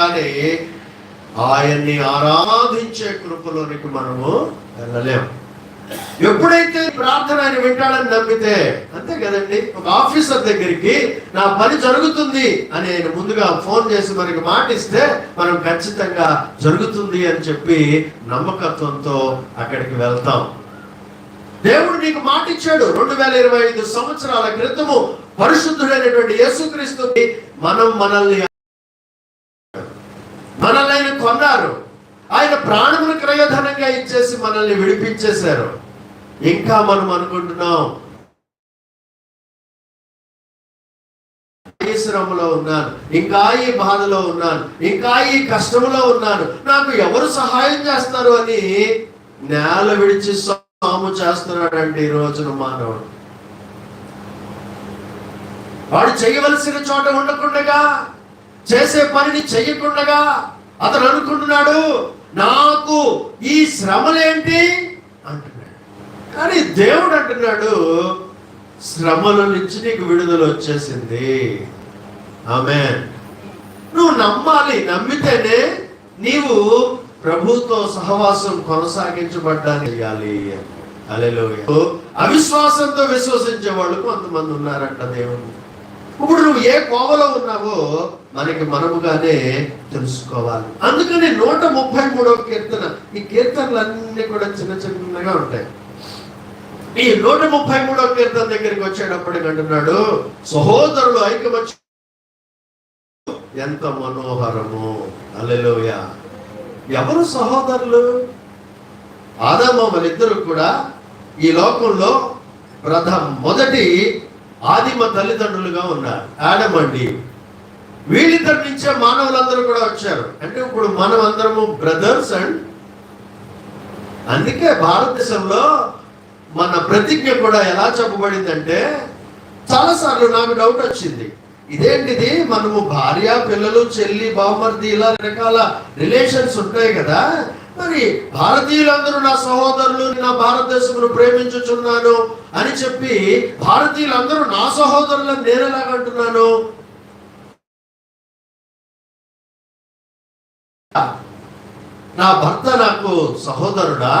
కానీ ఆయన్ని ఆరాధించే కృపలోనికి మనము వెళ్ళలేము. ఎప్పుడైతే ప్రార్థన ఆయన వింటాడని నమ్మితే అంతే కదండి? ఒక ఆఫీసర్ దగ్గరికి నా పని జరుగుతుంది అని ఆయన ముందుగా ఫోన్ చేసి మనకి మాటిస్తే మనం ఖచ్చితంగా జరుగుతుంది అని చెప్పి నమ్మకత్వంతో అక్కడికి వెళ్తాం. దేవుడు నీకు మాటిచ్చాడు. రెండు వేల ఇరవై ఐదు సంవత్సరాల క్రితము పరిశుద్ధుడైనటువంటి యేసుక్రీస్తుని మనం మనల్ని మనల్ని ఆయన కొన్నారు. ఆయన ప్రాణమును క్రయధనంగా ఇచ్చేసి మనల్ని విడిపించేశారు. ఇంకా మనం అనుకుంటున్నాం ఈ శ్రమలో ఉన్నాను ఇంకా ఈ బాధలో ఉన్నాను ఇంకా ఈ కష్టంలో ఉన్నాను. నాకు ఎవరు సహాయం చేస్తారు అని నేల విడిచి సాము చేస్తున్నాడంటే ఈ రోజున మానవుడు. వాడు చేయవలసిన చోట ఉండకుండగా చేసే పనిని చెయ్యకుండగా అతను అనుకుంటున్నాడు నాకు ఈ శ్రమలేంటి? అంటున్నాడు. కానీ దేవుడు అంటున్నాడు శ్రమల నుంచి నీకు విడుదల వచ్చేసింది. ఆమె నువ్వు నమ్మాలి నమ్మితేనే నీవు ప్రభుతో సహవాసం కొనసాగించబడ్డాన్ని చేయాలి అలెలో అవిశ్వాసంతో విశ్వసించే వాళ్ళు కొంతమంది ఉన్నారంట దేవుడు ఇప్పుడు నువ్వు ఏ కోవలో ఉన్నావో మనకి మనముగానే తెలుసుకోవాలి. అందుకని నూట ముప్పై మూడవ కీర్తన ఈ కీర్తనలన్నీ కూడా చిన్న చిన్నగా ఉంటాయి. ఈ నూట ముప్పై మూడవ కీర్తన దగ్గరికి వచ్చేటప్పటికి అంటున్నాడు సహోదరులు ఐకమత్య ఎంత మనోహరము. అల్లెలోయ ఎవరు సహోదరులు? ఆదామమ్మలిద్దరు కూడా ఈ లోకంలో ప్రథమ మొదటి ఆదిమ తల్లిదండ్రులుగా ఉన్నారు. ఆడమ్ అండి. వీళ్ళిద్దరి నుంచే మానవులందరూ కూడా వచ్చారు. అంటే ఇప్పుడు మనం అందరము బ్రదర్స్ అండ్ అందుకే భారతదేశంలో మన ప్రతిజ్ఞ కూడా ఎలా చెప్పబడిందంటే చాలాసార్లు నాకు డౌట్ వచ్చింది. ఇదేంటిది? మనము భార్య పిల్లలు చెల్లి బావమర్ది ఇలా రకాల రిలేషన్స్ ఉంటాయి కదా. మరి భారతీయులందరూ నా సహోదరులు నా భారతదేశమును ప్రేమించుచున్నాను అని చెప్పి భారతీయులందరూ నా సహోదరులను నేనెలాగంటున్నాను నా భర్త నాకు సహోదరుడా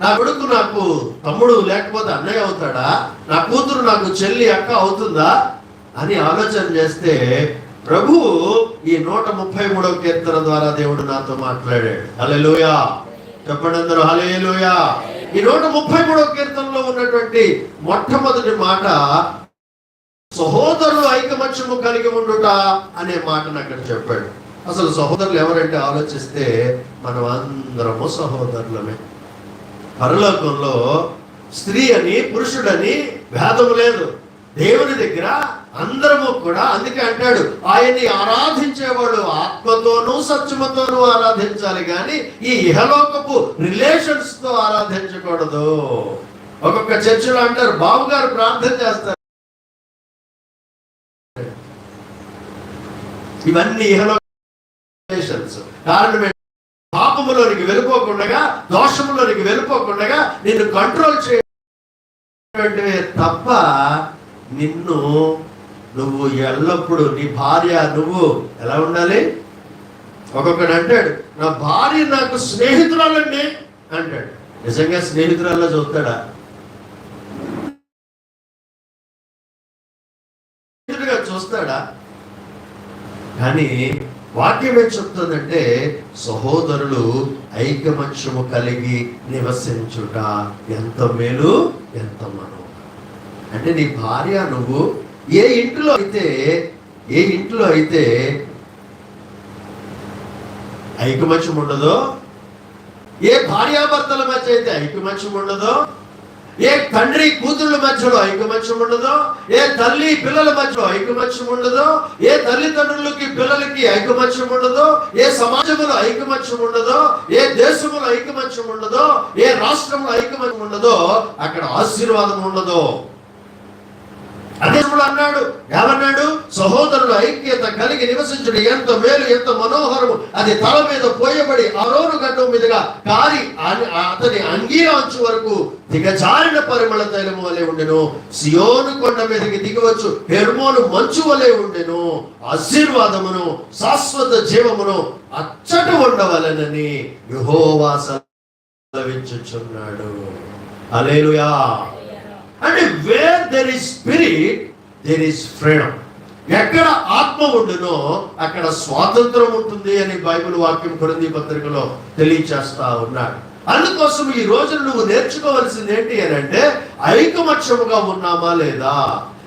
నా కొడుకు నాకు తమ్ముడు లేకపోతే అన్నయ్య అవుతాడా నా కూతురు నాకు చెల్లి అక్క అవుతుందా అని ఆలోచన చేస్తే ప్రభు ఈ నూట ముప్పై మూడవ కీర్తన ద్వారా దేవుడు నాతో మాట్లాడాడు. హల్లెలూయా. చెప్పండి అందరూ హల్లెలూయా. ఈ నూట ముప్పై మూడవ కీర్తనలో ఉన్నటువంటి మొట్టమొదటి మాట సహోదరులు ఐకమత్యము కలిగి ఉండుట అనే మాటను అక్కడ చెప్పాడు. అసలు సహోదరులు ఎవరంటే ఆలోచిస్తే మనం అందరము సహోదరులమే. పరలోకంలో స్త్రీ అని పురుషుడని భేదము లేదు. దేవుని దగ్గర అందరము కూడా అందుకే అంటాడు ఆయన్ని ఆరాధించేవాడు ఆత్మతోనూ సత్యమతోనూ ఆరాధించాలి కానీ ఈ ఇహలోకపు రిలేషన్స్తో ఆరాధించకూడదు. ఒక్కొక్క చర్చిలో అంటారు బాబు గారు ప్రార్థన చేస్తారు. ఇవన్నీ ఇహలోక రిలేషన్స్. కారణం పాపములోనికి వెళ్ళిపోకుండా దోషములోనికి వెళ్ళిపోకుండా నిన్ను కంట్రోల్ చేయ తప్ప నిన్ను నువ్వు ఎల్లప్పుడూ నీ భార్య నువ్వు ఎలా ఉండాలి? ఒక్కొక్కడు అంటాడు నా భార్య నాకు స్నేహితురాలండి అంటాడు. నిజంగా స్నేహితురాల్లో చూస్తాడా? చూస్తాడా? కానీ వాక్యం ఏం చెప్తుందంటే సహోదరులు ఐకమత్యము కలిగి నివసించుట ఎంత మేలు ఎంత మనో అంటే నీ భార్య నువ్వు ఏ ఇంట్లో అయితే ఏ ఇంట్లో అయితే ఐకమత్యం ఉండదో ఏ భార్యాభర్తల మధ్య అయితే ఐకమత్యం ఉండదో ఏ తండ్రి కూతుళ్ళ మధ్యలో ఐకమత్యం ఉండదో ఏ తల్లి పిల్లల మధ్యలో ఐకమత్యం ఉండదో ఏ తల్లిదండ్రులకి పిల్లలకి ఐకమత్యం ఉండదో ఏ సమాజంలో ఐకమత్యం ఉండదో ఏ దేశంలో ఐకమత్యం ఉండదో ఏ రాష్ట్రంలో ఐకమత్యం ఉండదో అక్కడ ఆశీర్వాదం ఉండదో. అదే అన్నాడు ఏమన్నాడు సహోదరుల ఐక్యత కలిగి నివసించుడు. ఎంత మేలు ఎంత మనోహరము. అది తల మీద పోయబడి అరోను గడ్డం మీదుగా కారి అతని అతని అంగీరాంచు వరకు దిగజారిన పరిమళ తైలము వలె ఉండెను. సియోను కొండ మీదకి దిగవచ్చు. హెర్మోను మంచు వలె ఉండెను. ఆశీర్వాదమును శాశ్వత జీవమును అచ్చట ఉండవలెనని యెహోవా సెలవించుచున్నాడు. హల్లెలూయా. అంటే where there is spirit there is freedom ఎక్కడ ఆత్మ ఉండునో అక్కడ స్వాతంత్రం ఉంటుంది అని బైబిల్ వాక్యం కొరింది పత్రికలో తెలియచేస్తా ఉన్నాడు. అందుకోసం ఈ రోజు నువ్వు నేర్చుకోవాల్సింది ఏంటి అని అంటే ఐకమత్యముగా ఉన్నామా లేదా?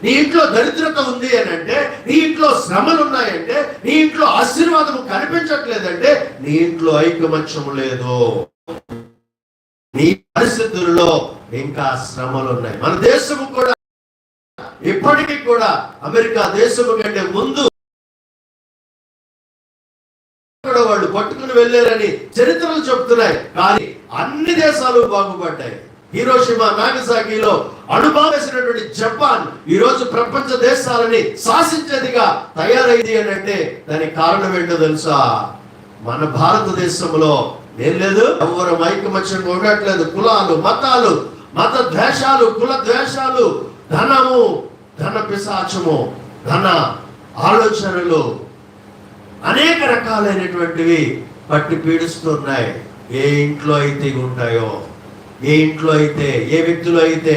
నీ ఇంట్లో దరిద్రత ఉంది అని అంటే నీ ఇంట్లో శ్రమలు ఉన్నాయంటే నీ ఇంట్లో ఆశీర్వాదం కనిపించట్లేదంటే నీ ఇంట్లో ఐకమత్యము లేదు. నీ పరిస్థితుల్లో ఇంకా శ్రమలు ఉన్నాయి. మన దేశము కూడా ఇప్పటికీ కూడా అమెరికా దేశము కంటే ముందు కూడా వాళ్ళు పట్టుకుని వెళ్ళారని చరిత్రలు చెప్తున్నాయి. కానీ అన్ని దేశాలు బాగుపడ్డాయి. హీరోషిమా నాగసాకిలో అణుబావేసినటువంటి జపాన్ ఈ రోజు ప్రపంచ దేశాలని శాసించేదిగా తయారైంది అని అంటే దానికి కారణం ఏంటో తెలుసా? మన భారతదేశంలో ఏం లేదు? ఎవరు ఐకమత్యంగా ఉండట్లేదు. కులాలు మతాలు మత ద్వేషాలు కుల ద్వేషాలు ధనము ధన పిశాచము ధన ఆలోచనలు అనేక రకాలైనటువంటివి పట్టి పీడిస్తున్నాయి. ఏ ఇంట్లో అయితే ఉంటాయో ఏ ఇంట్లో అయితే ఏ వ్యక్తిలో అయితే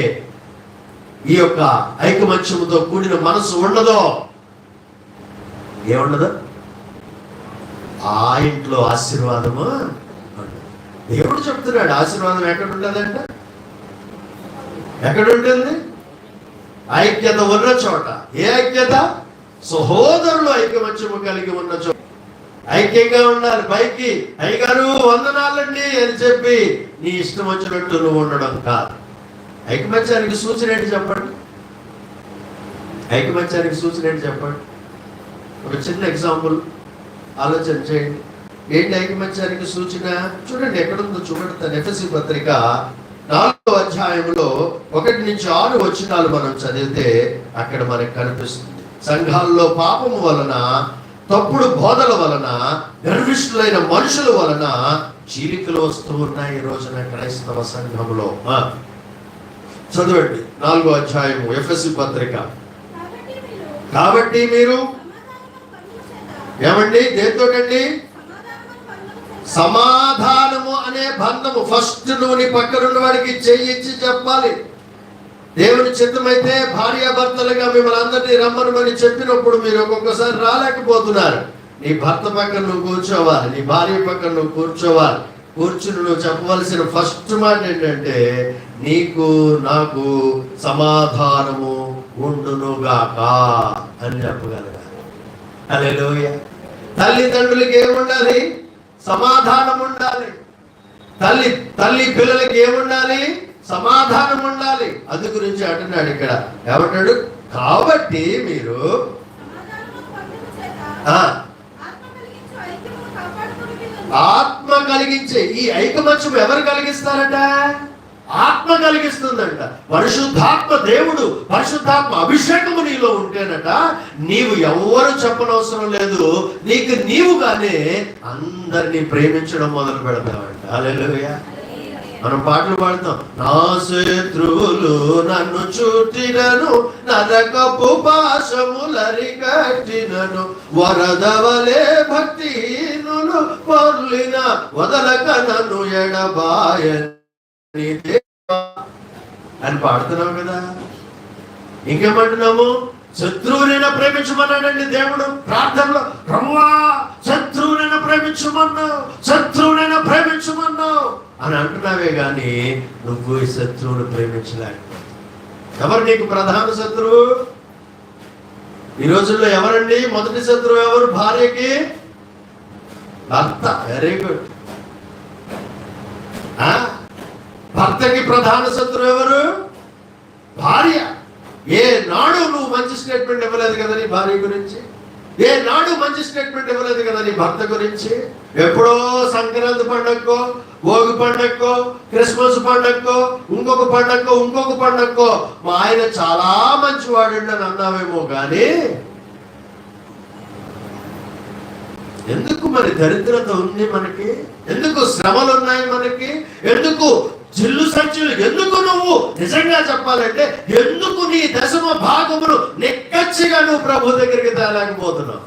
ఈ యొక్క ఐకమత్యముతో కూడిన మనసు ఉండదో ఏముండదు ఆ ఇంట్లో ఆశీర్వాదము? దేవుడు చెప్తున్నాడు ఆశీర్వాదం ఎక్కడ ఉండదంట ఎక్కడుంటుంది? ఐక్యత ఉన్న చోట. ఏ ఐక్యత? సహోదరులు ఐక్యమత్యము కలిగి ఉన్న చోట ఐక్యంగా ఉండాలి పైకి. అయ్యగారు వందనాలండి అని చెప్పి నీ ఇష్టం వచ్చినట్టు నువ్వు ఉండడం కాదు. ఐకమత్యానికి సూచన ఏంటి చెప్పండి? ఐకమత్యానికి సూచన ఏంటి చెప్పండి? ఒక చిన్న ఎగ్జాంపుల్ ఆలోచన చేయండి. ఏంటి ఐకమత్యానికి సూచన? చూడండి ఎక్కడుందో చూపెడతాను. ఎఫ్ఎస్సి పత్రిక అధ్యాయంలో ఒకటి నుంచి ఆరు వచనాలు మనం చదివితే అక్కడ మనకు కనిపిస్తుంది. సంఘాల్లో పాపము వలన తప్పుడు బోధల వలన గర్విష్ఠులైన మనుషుల వలన చీలికలు వస్తూ ఉన్నాయి ఈ రోజున క్రైస్తవ సంఘంలో చదవండి. నాలుగో అధ్యాయము ఎఫ్ఎస్సి పత్రిక. కాబట్టి మీరు ఏమండి? దేంతోటండి సమాధానము అనే బంధము ఫస్ట్ నువ్వు నీ పక్కనున్న వాడికి చేయించి చెప్పాలి. దేవుని చిత్తమైతే భార్యాభర్తలుగా మిమ్మల్ని అందరినీ రమ్మనమని చెప్పినప్పుడు మీరు ఒక్కొక్కసారి రాలేకపోతున్నారు. నీ భర్త పక్కన నువ్వు కూర్చోవాలి నీ భార్య పక్కన నువ్వు కూర్చోవాలి. కూర్చుని నువ్వు చెప్పవలసిన ఫస్ట్ మాట ఏంటంటే నీకు నాకు సమాధానము ఉండునుగాక అని చెప్పగలగాలి. హల్లెలూయా. తల్లిదండ్రులకి ఏముండాలి? సమాధానం ఉండాలి తల్లి తల్లి పిల్లలకి ఏముండాలి? సమాధానం ఉండాలి అది గురించి అంటున్నాడు ఇక్కడ. ఏమంటాడు కాబట్టి మీరు ఆత్మ కలిగించే ఈ ఐకమత్యం ఎవరు కలిగిస్తారట? ఆత్మ కలిగిస్తుందంట. పరిశుద్ధాత్మ దేవుడు పరిశుద్ధాత్మ అభిషేకము నీలో ఉంటేనట నీవు ఎవ్వరు చెప్పనవసరం లేదు. నీకు నీవుగానే అందరినీ ప్రేమించడం మొదలు పెడతావంట. హల్లెలూయా. మనం పాటలు పాడుతాం. నా శత్రువులు నన్ను చుట్టినను నరకపు పాశములరి కట్టినను వరదవలే భక్తి పొర్లిన వదలక నన్ను ఎడబాయను అని పాడుతున్నావు కదా. ఇంకేమంటున్నాము శత్రువునైనా ప్రేమించమన్నాడండి దేవుడు. ప్రార్థనలో రవ్వా శత్రువునైనా ప్రేమించమన్నావు శత్రువునైనా ప్రేమించమన్నావు అని అంటున్నావే గాని నువ్వు ఈ శత్రువును ప్రేమించలేకపోతున్నావు. ఎవరు నీకు ప్రధాన శత్రువు? ఈ రోజుల్లో ఎవరండి? మొదటి శత్రువు ఎవరు? భార్యకి? భర్త. వెరీ గుడ్ భర్తకి ప్రధాన శత్రువు ఎవరు? భార్య. ఏ నాడు నువ్వు మంచి స్టేట్మెంట్ ఇవ్వలేదు కదా నీ భార్య గురించి? ఏ నాడు మంచి స్టేట్మెంట్ ఇవ్వలేదు కదా నీ భర్త గురించి? ఎప్పుడో సంక్రాంతి పండగకో భోగి పండగకో క్రిస్మస్ పండగకో ఇంకొక పండగకో ఇంకొక పండగకో మా ఆయన చాలా మంచివాడు అని అన్నావేమో కానీ ఎందుకు మరి దరిద్రత ఉంది మనకి? ఎందుకు శ్రమలు ఉన్నాయి మనకి? ఎందుకు జిల్లు సంచులు ఎందుకు నువ్వు నిజంగా చెప్పాలంటే ఎందుకు నీ దశమ భాగములు నిక్కచ్చిగా నువ్వు ప్రభు దగ్గరికి తేలేకపోతున్నావు?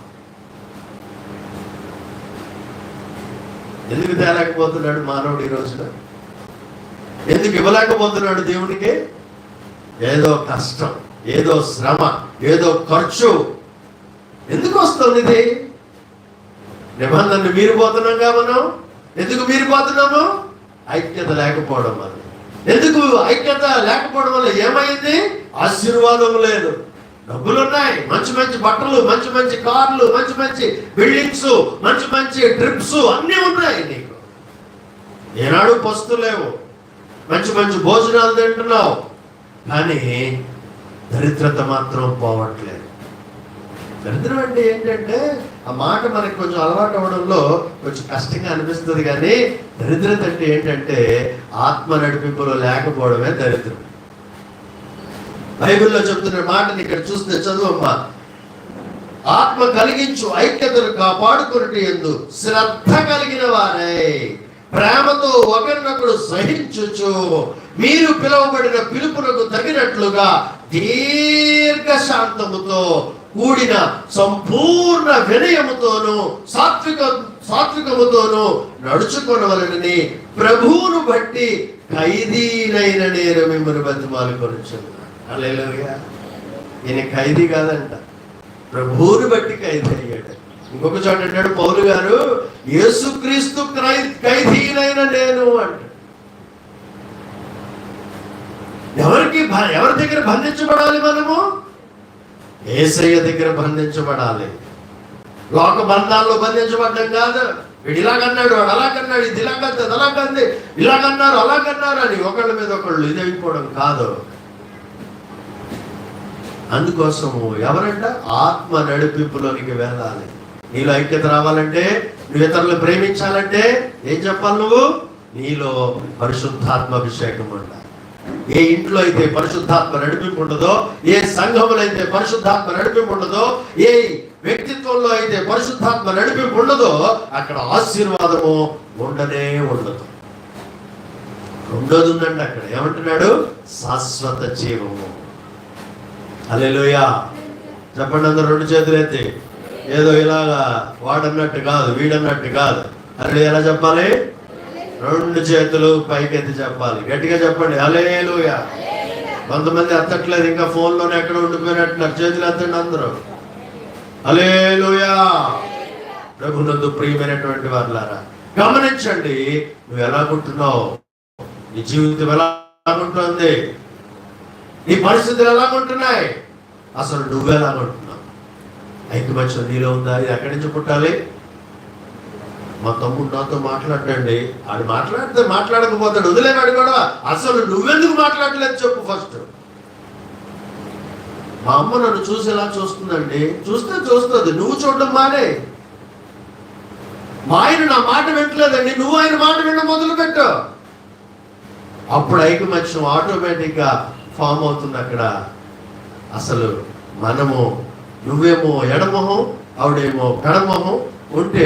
ఎందుకు తేలేకపోతున్నాడు మానవుడు ఈ రోజున? ఎందుకు ఇవ్వలేకపోతున్నాడు దేవుడికి ఏదో కష్టం ఏదో శ్రమ ఏదో ఖర్చు. ఎందుకు వస్తుంది ఇది? నిబంధనలు మీరిపోతున్నాంగా మనం. ఎందుకు మీరిపోతున్నాము? ఐక్యత లేకపోవడం వల్ల. ఎందుకు ఐక్యత లేకపోవడం వల్ల ఏమైంది? ఆశీర్వాదం లేదు. డబ్బులు ఉన్నాయి మంచి మంచి బట్టలు మంచి మంచి కార్లు మంచి మంచి బిల్డింగ్స్ మంచి మంచి ట్రిప్స్ అన్నీ ఉన్నాయి నీకు. ఏనాడు పస్తు లేవు మంచి మంచి భోజనాలు తింటున్నావు. కానీ దరిద్రత మాత్రం పోవట్లేదు. దరిద్రం అంటే ఏంటంటే ఆ మాట మనకి కొంచెం అలవాటు అవ్వడంలో కొంచెం కష్టంగా అనిపిస్తుంది కానీ దరిద్రత అంటే ఏంటంటే ఆత్మ నడిపింపులో లేకపోవడమే దరిద్రం. బైబిల్లో చెప్తున్న మాటని ఇక్కడ చూస్తే చదువమ్మా ఆత్మ కలిగించు ఐక్యతను కాపాడుకున్నట్టు ఎందు శ్రద్ధ కలిగిన వారై. ప్రేమతో ఒకరినొకరు సహించుచు. మీరు పిలువబడిన పిలుపునకు తగినట్లుగా దీర్ఘ శాంతముతో కూడిన సంపూర్ణ వినయముతోను సాత్విక సాత్వికముతోను నడుచుకొనవలనని ప్రభువును బట్టి ఖైదీనైన నేను మిమ్మల్ని బతిమాలు కొనుచున్నాను ఈయన ఖైదీ కాదంట. ప్రభువుని బట్టి ఖైదీ అయ్యాడు. ఇంకొక చోట అంటాడు పౌలు గారు యేసుక్రీస్తు క్రై- ఖైదీనైన నేను అంట ఎవరికి ఎవరి దగ్గర బంధించబడాలి మనము? ఏసయ్య దగ్గర బంధించబడాలి. లోక బంధాల్లో బంధించబడ్డం కాదు. వీడు ఇలాగన్నాడు వాడు అలాగన్నాడు ఇది ఇలాగంది అది అలాగంది ఇలాగన్నారు అలాగన్నారు అని ఒకళ్ళ మీద ఒకళ్ళు ఇదైపోవడం కాదు. అందుకోసము ఎవరంట? ఆత్మ నడిపింపులోనికి వెళ్ళాలి. నీలో ఐక్యత రావాలంటే నువ్వు ఇతరులు ప్రేమించాలంటే ఏం చెప్పాలి నువ్వు? నీలో పరిశుద్ధాత్మ అభిషేకం ఉండాలి. ఏ ఇంట్లో అయితే పరిశుద్ధాత్మ నడిపింపు ఉండదో ఏ సంఘములో అయితే పరిశుద్ధాత్మ నడిపింపు ఉండదో ఏ వ్యక్తిత్వంలో అయితే పరిశుద్ధాత్మ నడిపింపు ఉండదో అక్కడ ఆశీర్వాదము ఉండనే ఉండదు. రెండోది ఉందండి అక్కడ. ఏమంటున్నాడు? శాశ్వత జీవము. అలెలుయా చెప్పండి అందరు రెండు చేతులు ఎత్తి. ఏదో ఇలాగా వాడన్నట్టు కాదు వీడన్నట్టు కాదు. అరే ఎలా చెప్పాలి? రెండు చేతులు పైకెత్తి చెప్పాలి. గట్టిగా చెప్పండి. అలేలుయా కొంతమంది ఎత్తట్లేదు. ఇంకా ఫోన్లోనే ఎక్కడ ఉండిపోయినట్టున్నారు. చేతులు ఎత్తండి అందరూ. అలేలుయా ప్రభునందు ప్రియమైనటువంటి వారులారా గమనించండి. నువ్వు ఎలా ఎలాగుంటున్నావు నీ జీవితం ఎలా ఉంటుంది నీ పరిస్థితులు ఎలా ఉంటున్నాయి అసలు నువ్వు ఎలాగుంటున్నావు ఐకమత్యం నీలో ఉందా? ఇది ఎక్కడి నుంచి పుట్టాలి? మా తమ్ముడు నాతో మాట్లాడండి ఆడు మాట్లాడితే మాట్లాడకపోతాడు. వదిలేనాడు కూడా అసలు నువ్వెందుకు మాట్లాడలేదు చెప్పు ఫస్ట్. మా అమ్మ నన్ను చూసి ఎలా చూస్తుందండి. చూస్తే చూస్తుంది. నువ్వు చూడడం మానే. మా ఆయన నా మాట వింటలేదండి. నువ్వు ఆయన మాట వినడం మొదలు పెట్టు అప్పుడు ఐకమత్యం ఆటోమేటిక్గా ఫామ్ అవుతుంది అక్కడ. అసలు మనము నువ్వేమో ఎడమొహం ఆవిడేమో పెడమొహం ఉంటే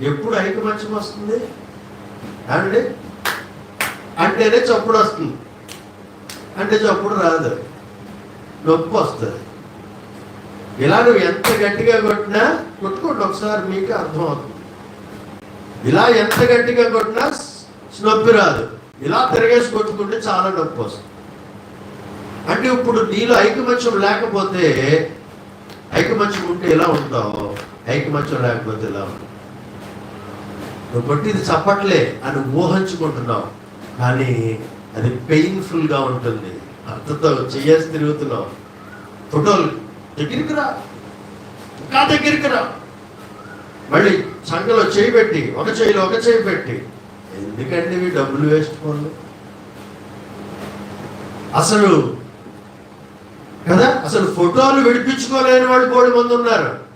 ఎప్పుడు ఐకమత్యం వస్తుంది? అండి అంటేనే చప్పుడు వస్తుంది. అంటే చప్పుడు రాదు. నొప్పి వస్తుంది. ఇలా నువ్వు ఎంత గట్టిగా కొట్టినా కొట్టుకోండి. ఒకసారి మీకు అర్థమవుతుంది. ఇలా ఎంత గట్టిగా కొట్టినా నొప్పి రాదు. ఇలా తిరగేసి కొట్టుకుంటే చాలా నొప్పి వస్తుంది. అంటే ఇప్పుడు నీలో ఐకమత్యం లేకపోతే ఐకమత్యం ఉంటే ఎలా ఉంటావు? ఐకమత్యం లేకపోతే ఎలా ఉంటావు నువ్వు కొట్టిది చప్పట్లే అని ఊహించుకుంటున్నావు. కానీ అది పెయిన్ఫుల్గా ఉంటుంది. అర్థతో చేయాల్సి తిరుగుతున్నావు. ఫోటోలు దగ్గరికి రా. ఇంకా దగ్గరికి రా. మళ్ళీ సంఘలో చేయి పెట్టి ఒక చేయిలో ఒక చేయి పెట్టి. ఎందుకంటే ఇవి డబ్బులు వేస్ట్ పనులు అసలు కదా? అసలు ఫోటోలు విడిపించుకోలేని వాళ్ళు కోడి మంది ఉన్నారు.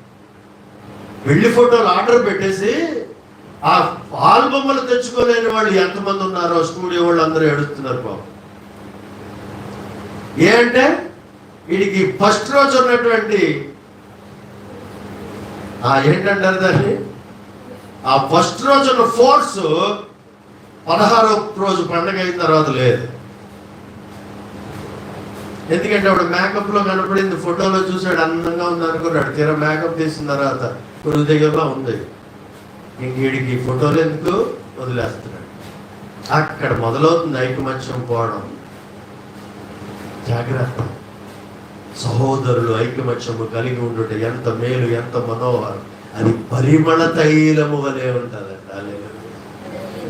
పెళ్ళి ఫోటోలు ఆర్డర్ పెట్టేసి ఆ ఆల్బమ్లు తెచ్చుకోలేని వాళ్ళు ఎంతమంది ఉన్నారో స్టూడియో వాళ్ళు అందరూ ఏడుస్తున్నారు బాబు. ఏ అంటే వీడికి ఫస్ట్ రోజు ఉన్నటువంటి ఆ ఏంటంటారు దాన్ని? ఆ ఫస్ట్ రోజు ఉన్న ఫోర్స్ పదహారో రోజు పండగ అయిన తర్వాత లేదు. ఎందుకంటే ఆవిడ మేకప్లో కనపడింది ఫోటోలో చూసాడు అందంగా ఉంది అనుకున్నాడు. తీరా మేకప్ తీసిన తర్వాత గురువు దగ్గరలో ఉంది. ఇంక వీడికి ఫోటోలు ఎందుకు? వదిలేస్తున్నాడు. అక్కడ మొదలవుతుంది ఐకమత్యం పోవడం. జాగ్రత్త. సహోదరులు ఐకమత్యము కలిగి ఉండుట ఎంత మేలు ఎంత మనోహరం. అది పరిమళ తైలము వలె ఉంటుందంట.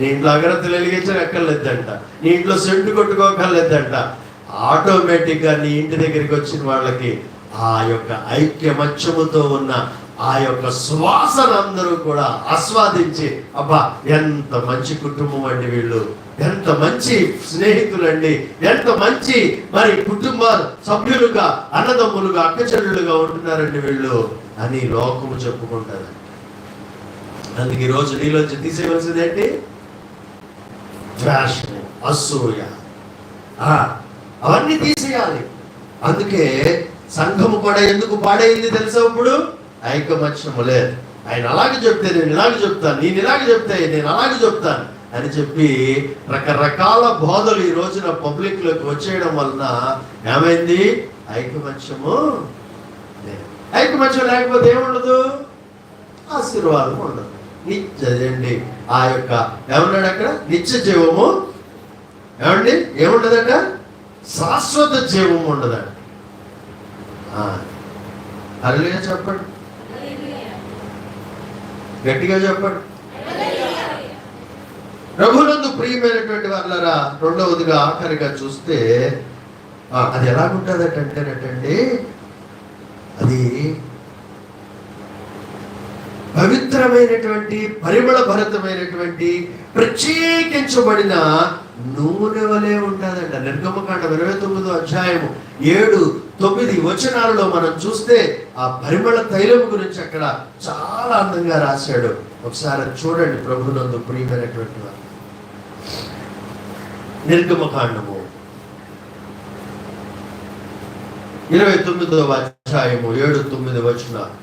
నీ ఇంట్లో అగరత్తులు వెలిగించడం ఎక్కర్లేదంట. నీ ఇంట్లో సెంటు కొట్టుకోకర్లేదంట. ఆటోమేటిక్గా నీ ఇంటి దగ్గరికి వచ్చిన వాళ్ళకి ఆ యొక్క ఐక్యమత్యముతో ఉన్న ఆ యొక్క సువాసన అందరూ కూడా ఆస్వాదించి అబ్బా ఎంత మంచి కుటుంబం అండి వీళ్ళు. ఎంత మంచి స్నేహితులండి. ఎంత మంచి మరి కుటుంబ సభ్యులుగా అన్నదమ్ములుగా అక్కచెల్లులుగా ఉంటున్నారండి వీళ్ళు. అని లోకము చెప్పుకుంటారు అందుకే ఈరోజు నీలోంచి తీసేయవలసింది ఏంటి? ద్వేషం అసూయ. అవన్నీ తీసేయాలి. అందుకే సంఘము కూడా ఎందుకు పాడైంది తెలుసా ఇప్పుడు? ఐకమత్యము లేదు. ఆయన అలాగే చెప్తే నేను ఇలాగ చెప్తాను నేను ఇలాగే చెప్తే నేను అలాగే చెప్తాను అని చెప్పి రకరకాల బోధలు ఈ రోజున పబ్లిక్లోకి వచ్చేయడం వలన ఏమైంది? ఐకమత్యము లేదు. ఐకమత్యం లేకపోతే ఏముండదు? ఆశీర్వాదం ఉండదు. నిత్యదండి ఆ యొక్క ఏమన్నాడు అక్కడ? నిత్య జీవము ఏమండి? ఏముండదట శాశ్వత జీవం ఉండదండి. అరలిగా చెప్పండి. గట్టిగా చెప్పండి. ప్రభునందు ప్రియమైనటువంటి వాళ్ళరా రెండవదిగా ఆఖరిగా చూస్తే అది ఎలాగుంటుందట అంటేనటండి అది పవిత్రమైనటువంటి పరిమళ భరతమైనటువంటి ప్రత్యేకించబడిన నూనె వలె ఉంటుందంట నిర్గమకాండ ఇరవై తొమ్మిదో అధ్యాయము ఏడు తొమ్మిది వచనాలలో మనం చూస్తే ఆ పరిమళ తైలం గురించి అక్కడ చాలా అందంగా రాశాడు. ఒకసారి చూడండి ప్రభునందు ప్రియమైనటువంటి వారు. నిర్గమకాండము ఇరవై తొమ్మిదవ అధ్యాయము ఏడు తొమ్మిది వచనాలు.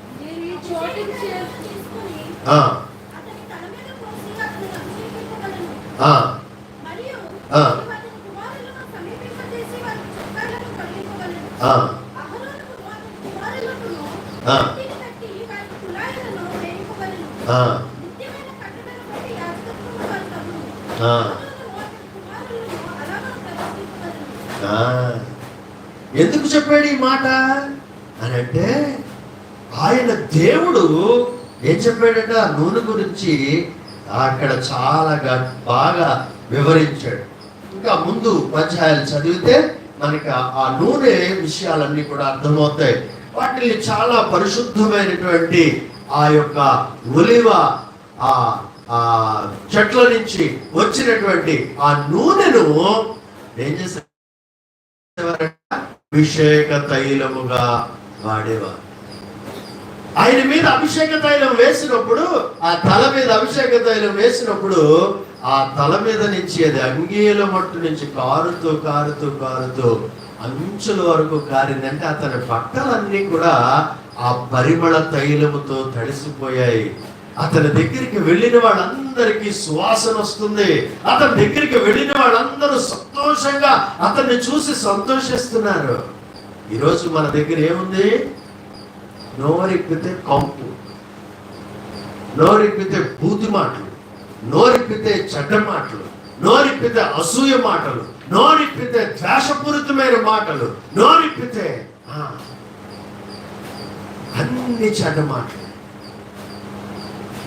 ఎందుకు చెప్పాడు ఈ మాట? అని అంటే ఆయన దేవుడు ఏం చెప్పాడట ఆ నూనె గురించి అక్కడ చాలా బాగా వివరించాడు. ఇంకా ముందు ఉపాధ్యాయులు చదివితే మనకి ఆ- నూనె విషయాలన్నీ కూడా అర్థమవుతాయి. వాటిని చాలా పరిశుద్ధమైనటువంటి ఆ యొక్క ఒలివ ఆ ఆ చెట్ల నుంచి వచ్చినటువంటి ఆ నూనెను ఏం చేశారు అభిషేక తైలముగా వాడేవారు. ఆయన మీద అభిషేక తైలం వేసినప్పుడు ఆ తల మీద అభిషేక తైలం వేసినప్పుడు ఆ తల మీద నుంచి అది అంగీల మట్టు నుంచి కారుతూ కారుతూ కారుతూ అంచుల వరకు కారిందంటే అతని బట్టలన్నీ కూడా ఆ పరిమళ తైలముతో తడిసిపోయాయి. అతని దగ్గరికి వెళ్ళిన వాళ్ళందరికీ సువాసన వస్తుంది. అతని దగ్గరికి వెళ్ళిన వాళ్ళందరూ సంతోషంగా అతన్ని చూసి సంతోషిస్తున్నారు. ఈరోజు మన దగ్గర ఏముంది? నోరెక్కితే కంపు నోరెక్కితే బూతి మాటలు నోరెక్కితే చెడ్డ మాటలు నోరెక్కితే అసూయ మాటలు నోరెక్కితే ద్వేషపూరితమైన మాటలు నోరెక్కితే ఆ, అన్ని చెడ్డ మాటలు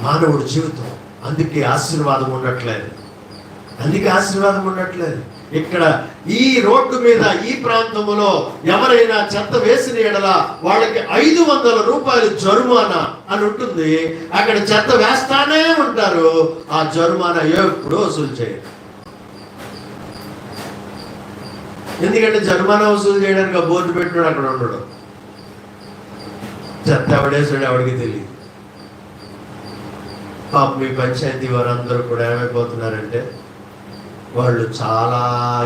మానవుడి జీవితం అందుకే ఆశీర్వాదం ఉండట్లేదు. అందుకే ఆశీర్వాదం ఉండట్లేదు. ఇక్కడ ఈ రోడ్డు మీద ఈ ప్రాంతంలో ఎవరైనా చెత్త వేసిన ఎడల వాళ్ళకి ఐదు వందల రూపాయలు జరుమానా అని ఉంటుంది. అక్కడ చెత్త వేస్తానే ఉంటారు. ఆ జరుమానా ఎప్పుడు వసూలు చేయరు. ఎందుకంటే జరుమానా వసూలు చేయడానికి ఆ బోర్డు పెట్టినాడు అక్కడ ఉండడు. చెత్త ఎవడేసాడు ఎవడికి తెలియదు. పాప మీ పంచాయతీ వారందరూ కూడా ఏమైపోతున్నారంటే వాళ్ళు చాలా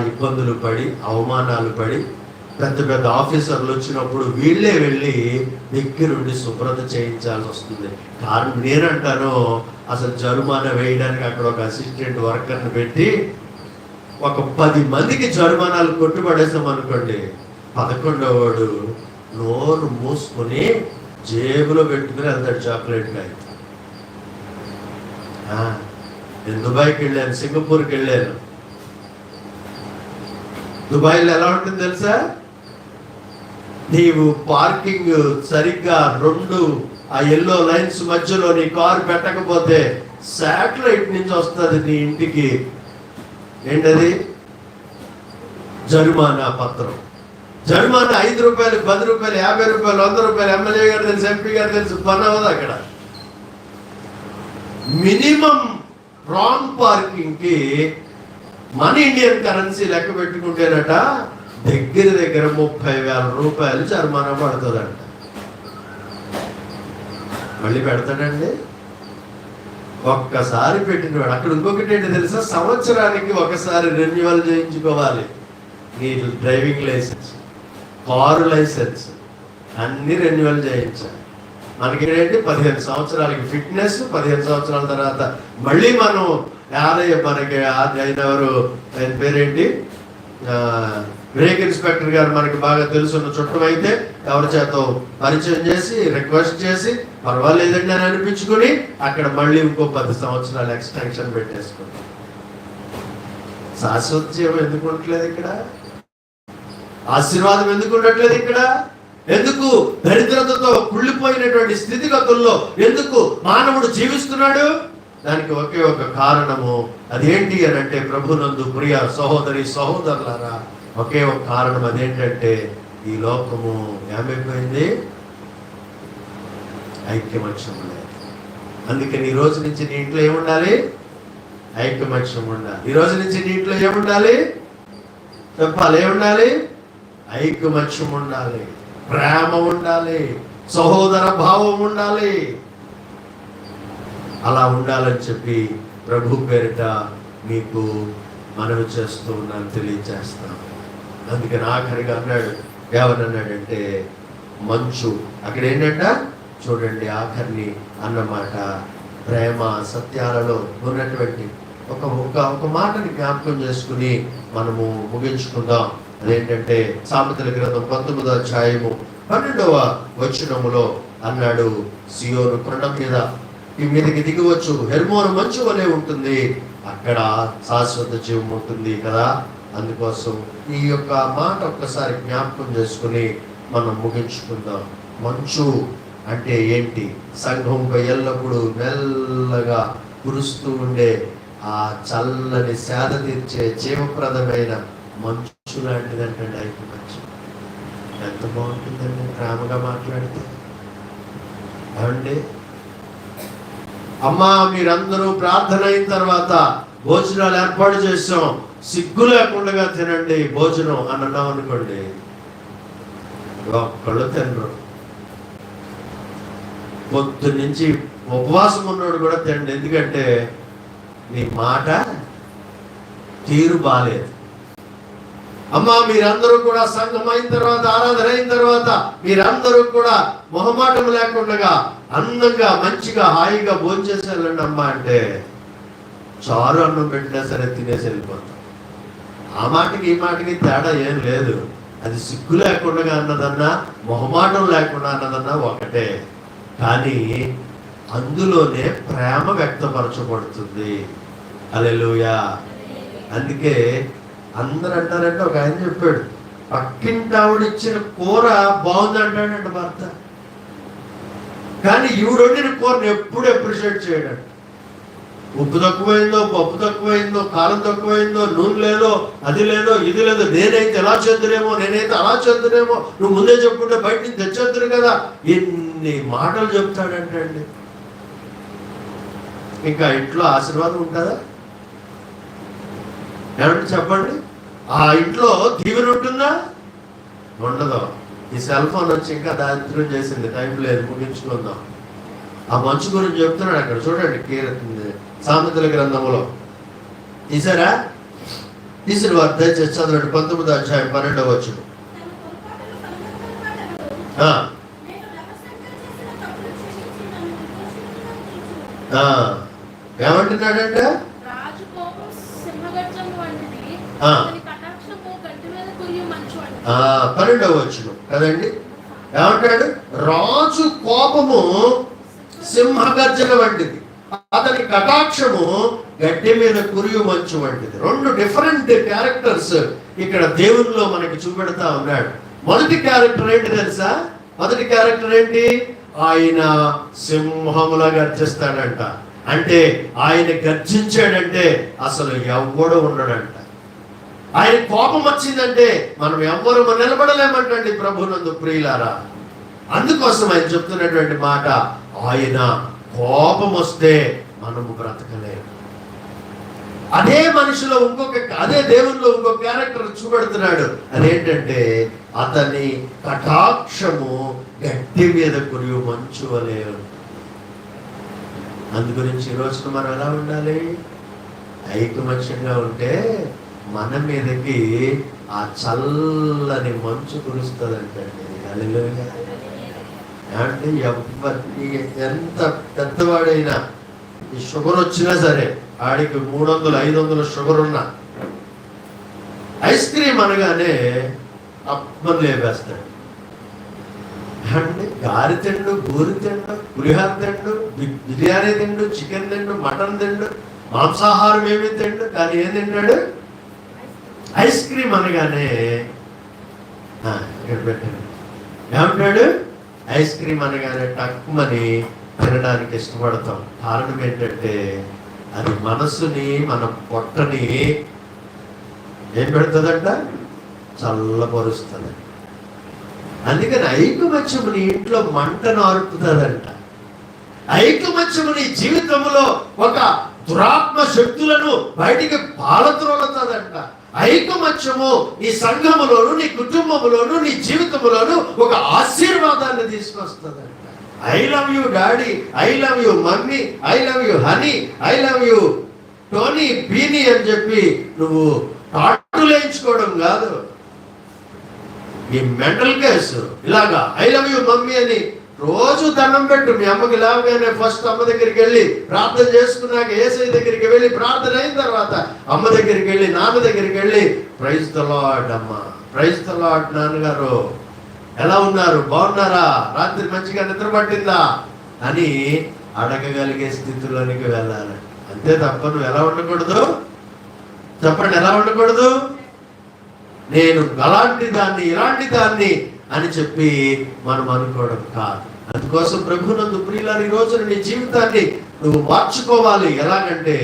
ఇబ్బందులు పడి అవమానాలు పడి పెద్ద పెద్ద ఆఫీసర్లు వచ్చినప్పుడు వీళ్ళే వెళ్ళి దగ్గరుండి శుభ్రత చేయించాల్సి వస్తుంది. కారణం నేనంటాను అసలు జరుమానా వేయడానికి అక్కడ ఒక అసిస్టెంట్ వర్కర్ని పెట్టి ఒక పది మందికి జరుమానాలు కొట్టుబడేసాం అనుకోండి పదకొండవవాడు నోరు మూసుకొని జేబులో పెట్టుకుని వెళ్తాడు చాక్లెట్ కాయ. నేను దుబాయ్కి వెళ్ళాను? సింగపూర్కి వెళ్ళాను. దుబాయ్లో ఎలా ఉంటుంది తెలుసా? నీవు పార్కింగ్ సరిగ్గా రెండు ఆ ఎల్లో లైన్స్ మధ్యలో నీ కారు పెట్టకపోతే శాటిలైట్ నుంచి వస్తుంది నీ ఇంటికి. ఏంటది? జరిమానా పత్రం. జరిమానా ఐదు రూపాయలు పది రూపాయలు యాభై రూపాయలు వంద రూపాయలు ఎమ్మెల్యే గారు తెలుసు ఎంపీ గారు తెలుసు పని అవ్వదు అక్కడ? మినిమం రాంగ్ పార్కింగ్కి మన ఇండియన్ కరెన్సీ లెక్క పెట్టుకుంటేనట దగ్గర దగ్గర ముప్పై వేల రూపాయలు జరిమానా పడుతుందంట. మళ్ళీ పెడతాడండి. ఒక్కసారి పెట్టినవాడు అక్కడ ఇంకొకటి ఏంటి తెలుసా? సంవత్సరానికి ఒకసారి రెన్యువల్ చేయించుకోవాలి. నీ డ్రైవింగ్ లైసెన్స్ కారు లైసెన్స్ అన్ని రెన్యువల్ చేయించాలి. మనకి ఏంటి? పదిహేను సంవత్సరాలకి ఫిట్నెస్ పదిహేను సంవత్సరాల తర్వాత మళ్ళీ మనం యాదయ్య మనకి ఆయన ఎవరు ఆయన పేరేంటి? బ్రేక్ ఇన్స్పెక్టర్ గారు మనకి బాగా తెలుసున్న చుట్టం అయితే ఎవరి చేత పరిచయం చేసి రిక్వెస్ట్ చేసి పర్వాలేదండి అని అనిపించుకుని అక్కడ మళ్ళీ ఇంకో పది సంవత్సరాలు ఎక్స్టెన్షన్ పెట్టేసుకున్నాం. శాశ్వత జీవం ఎందుకు ఉండట్లేదు ఇక్కడ? ఆశీర్వాదం ఎందుకు ఉండట్లేదు ఇక్కడ? ఎందుకు దరిద్రతతో కుళ్ళిపోయినటువంటి స్థితిగతుల్లో ఎందుకు మానవుడు జీవిస్తున్నాడు? దానికి ఒకే ఒక కారణము అదేంటి అని అంటే ప్రభునందు ప్రియ సహోదరి సహోదరులారా ఒకే ఒక కారణం అదేంటంటే ఈ లోకము ఏమైపోయింది? ఐక్యమత్యం లేదు అందుకని ఈ రోజు నుంచి నీ ఇంట్లో ఏముండాలి? ఐక్యమత్యం ఉండాలి ఈ రోజు నుంచి నీ ఇంట్లో ఏముండాలి? చెప్పాలి ఏముండాలి? ఐకమత్యం ఉండాలి ప్రేమ ఉండాలి. సహోదర భావం ఉండాలి. అలా ఉండాలని చెప్పి ప్రభు పేరిట మీకు మనవి చేస్తూ ఉన్నాను తెలియజేస్తాను. అందుకని ఆఖరిగా అన్నాడు ఏమన్నాడంటే మంచు. అక్కడ ఏంటంట? చూడండి ఆఖరిని అన్నమాట. ప్రేమ సత్యాలలో ఉన్నటువంటి ఒక ఒక ఒక మాటని జ్ఞాపకం చేసుకుని మనము ముగించుకుందాం. అదేంటంటే సామెతల గ్రంథం పంతొమ్మిదో అధ్యాయము పన్నెండవ వచనములో అన్నాడు సియోను కొండ మీద ఈ మీదకి దిగవచ్చు హెర్మోన్ మంచు వలె ఉంటుంది. అక్కడ శాశ్వత జీవం ఉంటుంది కదా? అందుకోసం ఈ యొక్క మాట ఒక్కసారి జ్ఞాపకం చేసుకుని మనం ముగించుకుందాం. మంచు అంటే ఏంటి? సంఘంపై ఎల్లప్పుడూ మెల్లగా కురుస్తూ ఉండే ఆ చల్లని సేద తీర్చే జీవప్రదమైన మంచు లాంటిదంటే ఐదు మంచు. ఎంత బాగుంటుందండి ప్రేమగా మాట్లాడితే. ఏమండి? అమ్మా మీరందరూ ప్రార్థన అయిన తర్వాత భోజనాలు ఏర్పాటు చేస్తాం సిగ్గు లేకుండా తినండి భోజనం అని అన్నాం అనుకోండి. ఒక్కళ్ళు తినరు. పొద్దు నుంచి ఉపవాసం ఉన్నాడు కూడా తినండి. ఎందుకంటే నీ మాట తీరు బాలేదు. అమ్మా మీరందరూ కూడా సంఘం అయిన తర్వాత ఆరాధన అయిన తర్వాత మీరందరూ కూడా మొహమాటం లేకుండా అందంగా మంచిగా హాయిగా భోంచేసి వెళ్ళండి అమ్మా అంటే చారు అన్నం పెట్టినా సరే తినేసి వెళ్ళిపోతాం. ఆ మాటకి ఈ మాటకి తేడా ఏం లేదు. అది సిగ్గు లేకుండా అన్నదన్నా మొహమాటం లేకుండా అన్నదన్నా ఒకటే. కానీ అందులోనే ప్రేమ వ్యక్తపరచబడుతుంది. అలెలుయా అందుకే అందరు అంటారంటే ఒక ఆయన చెప్పాడు పక్కింటి ఆవిడ ఇచ్చిన కూర బాగుంది అంటాడంట భర్త. కానీ ఈ వండిన కూరని ఎప్పుడు అప్రిషియేట్ చేయడం. ఉప్పు తక్కువైందో పప్పు తక్కువైందో కారం తక్కువైందో నూనె లేదో అది లేదో ఇది లేదో నేనైతే ఎలా చేద్దురేమో నేనైతే అలా చేద్దురేమో నువ్వు ముందే చెప్పుకుంటే బయట నుంచి తెచ్చేద్దరు కదా ఎన్ని మాటలు చెప్తాడంటే అండి. ఇంకా ఇంట్లో ఆశీర్వాదం ఉంటుందా? ఏమంటే చెప్పండి? ఆ ఇంట్లో దీవెన ఉంటుందా? ఉండదు. ఈ సెల్ ఫోన్ వచ్చి ఇంకా దారిద్ర్యం చేసింది. టైం లేదు ముగించుకుందాం. ఆ మంచు గురించి చెప్తున్నాడు అక్కడ. చూడండి సామెతల గ్రంథములో తీసారా? తీసిన వారు దయచేసి చదవండి. పంతొమ్మిది అధ్యాయం పన్నెండవ వచ్చు తన పన్నెండవ వచ్చును కదండి? ఏమంటాడు? రాజు కోపము సింహగర్జన వంటిది. అతని కటాక్షము గడ్డి మీద కురియు మంచు వంటిది. రెండు డిఫరెంట్ క్యారెక్టర్స్ ఇక్కడ దేవునిలో మనకి చూపెడతా ఉన్నాడు. మొదటి క్యారెక్టర్ ఏంటి తెలుసా? మొదటి క్యారెక్టర్ ఏంటి? ఆయన సింహములా గర్జిస్తాడంట. అంటే ఆయన గర్జించాడంటే అసలు ఎవడో ఉండడంట. ఆయన కోపం వచ్చిందంటే మనం ఎవ్వరు నిలబడలేమంటండి ప్రభునందు ప్రియులారా. అందుకోసం ఆయన చెప్తున్నటువంటి మాట ఆయన కోపం వస్తే మనము బ్రతకలేము. అదే మనిషిలో ఇంకొక అదే దేవునిలో ఇంకొక క్యారెక్టర్ చూపెడుతున్నాడు. అదేంటంటే అతని కటాక్షము గట్టి మీద కురియు మంచు వలె అందు గురించి ఈ రోజున మనం ఎలా ఉండాలి? ఐకమత్యంగా ఉంటే మన మీదకి ఆ చల్లని మంచు కురుస్తుందంటే అంటే ఎవరి ఎంత పెద్దవాడైనా ఈ షుగర్ వచ్చినా సరే ఆడికి మూడు వందలు ఐదు వందల షుగర్ ఉన్నా ఐస్ క్రీమ్ అనగానే అప్పని లేపేస్తాడు. అంటే గారి తిండు బూరి తిండు పులిహార తిండు బిర్యానీ తిండు చికెన్ తిండు మటన్ తిండు మాంసాహారం ఏమి తిండు కానీ ఏం తిన్నాడు? ఐస్ క్రీమ్ అనగానే ఇక్కడ ఏమంటాడు ఐస్ క్రీమ్ అనగానే టక్కుమని తినడానికి ఇష్టపడతాం. కారణం ఏంటంటే అది మనసుని మన పొట్టని ఏం పెడుతుందంట? చల్లపరుస్తుంది అందుకని ఐకమత్యముని ఇంట్లో మంటను ఆర్పుతుందంట ఐకమత్యముని జీవితంలో ఒక దురాత్మ శక్తులను బయటికి పాలద్రోలుతుందంట. ఐకమత్యము నీ సంఘములోను నీ కుటుంబములోను నీ జీవితములోను ఒక ఆశీర్వాదాన్ని తీసుకొస్తుందంట. I love you daddy I love you mummy I love you honey I love you Tony beanie అని చెప్పి నువ్వు తాటులేయించుకోవడం కాదు. ఈ మెంటల్ కేసు. ఇలాగా ఐ లవ్ యూ మమ్మీ అని రోజు దండం పెట్టు. మీ అమ్మకి లేవగానే ఫస్ట్ అమ్మ దగ్గరికి వెళ్ళి ప్రార్థన చేసుకున్నాక ఏసై దగ్గరికి వెళ్ళి ప్రార్థన అయిన తర్వాత అమ్మ దగ్గరికి వెళ్ళి నాన్న దగ్గరికి వెళ్ళి ప్రైజ్ ద లాడ్ అమ్మ. ప్రైజ్ ద లాడ్ నాన్నగారు. ఎలా ఉన్నారు? బాగున్నారా? రాత్రి మంచిగా నిద్ర పట్టిందా? అని అడగగలిగే స్థితిలోనికి వెళ్ళాలి. అంతే తప్ప నువ్వు ఎలా ఉండకూడదు? చెప్పండి ఎలా ఉండకూడదు? నేను అలాంటి దాన్ని ఇలాంటి దాన్ని అని చెప్పి మనం అనుకోవడం కాదు. అందుకోసం ప్రభునందు ప్రియులని ఈ రోజున నీ జీవితాన్ని నువ్వు మార్చుకోవాలి. ఎలాగంటే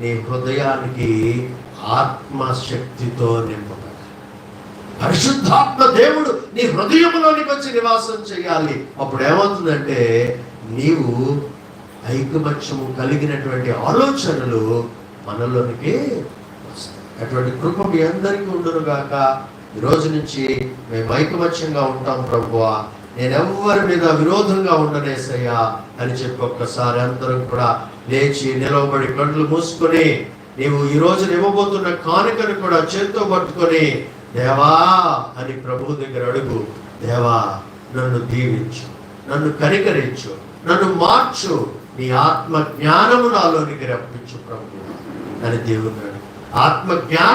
నీ హృదయానికి ఆత్మశక్తితో నింపబడాలి. పరిశుద్ధాత్మ దేవుడు నీ హృదయంలోనికి వచ్చి నివాసం చేయాలి. అప్పుడు ఏమవుతుందంటే నీవు ఐకమత్యము కలిగినటువంటి ఆలోచనలు మనలోనికి వస్తాయి. అటువంటి కృప మీ అందరికీ ఉండును గాక ఈ రోజు నుంచి మేము ఐకమత్యంగా ఉంటాం ప్రభువా. నేనెవ్వరి మీద విరోధంగా ఉండనేసయ్యా అని చెప్పి ఒక్కసారి అందరం కూడా లేచి నిలవబడి కళ్ళు మూసుకొని నీవు ఈ రోజున ఇవ్వబోతున్న కానుకను కూడా చేత్తో పట్టుకొని దేవా అని ప్రభు దగ్గర అడుగు దేవా నన్ను దీవించు నన్ను కనికరించు నన్ను మార్చు నీ ఆత్మ జ్ఞానము నాలోనికి రప్పించు ప్రభు అని దేవుడు ఆత్మ జ్ఞానం